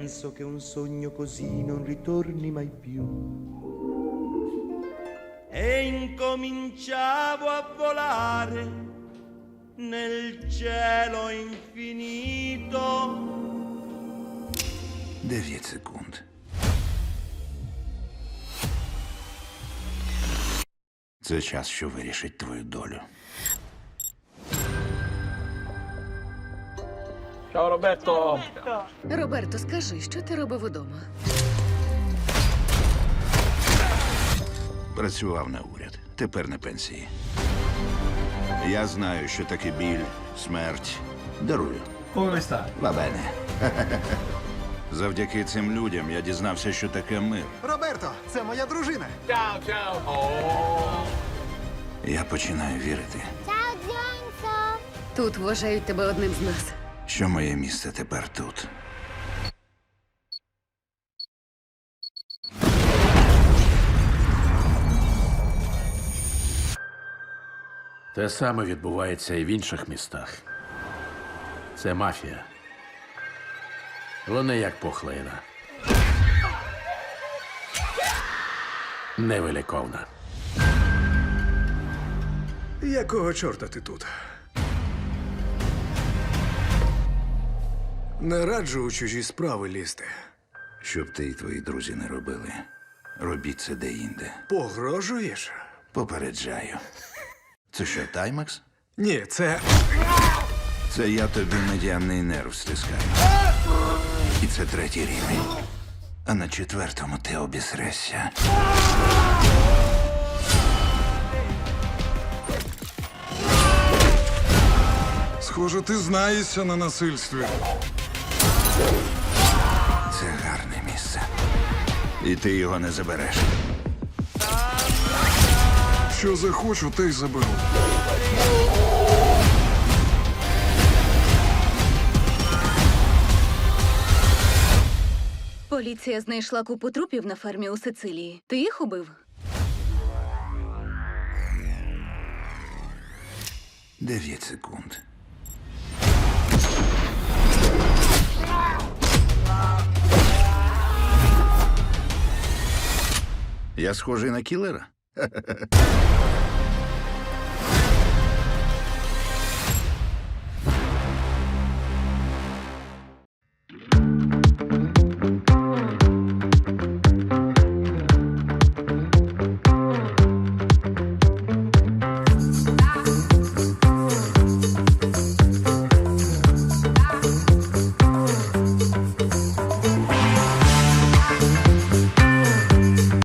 penso che un sogno così non ritorni mai più. E incominciavo a volare nel cielo infinito. 9 секунд. Це час, що вирішить твою долю. Ciao Roberto! Роберто, скажи, що ти робив удома? Працював на уряд. Тепер на пенсії. Я знаю, що таке біль, смерть. Дарую. Come stai? Завдяки цим людям я дізнався, що таке мир. Роберто, це моя дружина. Ciao, ciao! Oh. Я починаю вірити! Тут вважають тебе одним з нас. Що моє місце тепер тут. Те саме відбувається і в інших містах. Це мафія. Вони як пухлина. Невиліковна. Якого чорта ти тут? Не раджу у чужі справи лізти. Щоб ти і твої друзі не робили. Робіть це де-інде. Погрожуєш? Попереджаю. Це що, Таймакс? Ні, це. Це я тобі медіанний нерв стискаю. І це третій рівень. А на четвертому ти обісрешся. Схоже, ти знаєшся на насильстві. Це гарне місце. І ти його не забереш. Що захочу, те й заберу. Поліція знайшла купу трупів на фермі у Сицилії. Ти їх убив? Дев'ять секунд. Я схожий на кілера?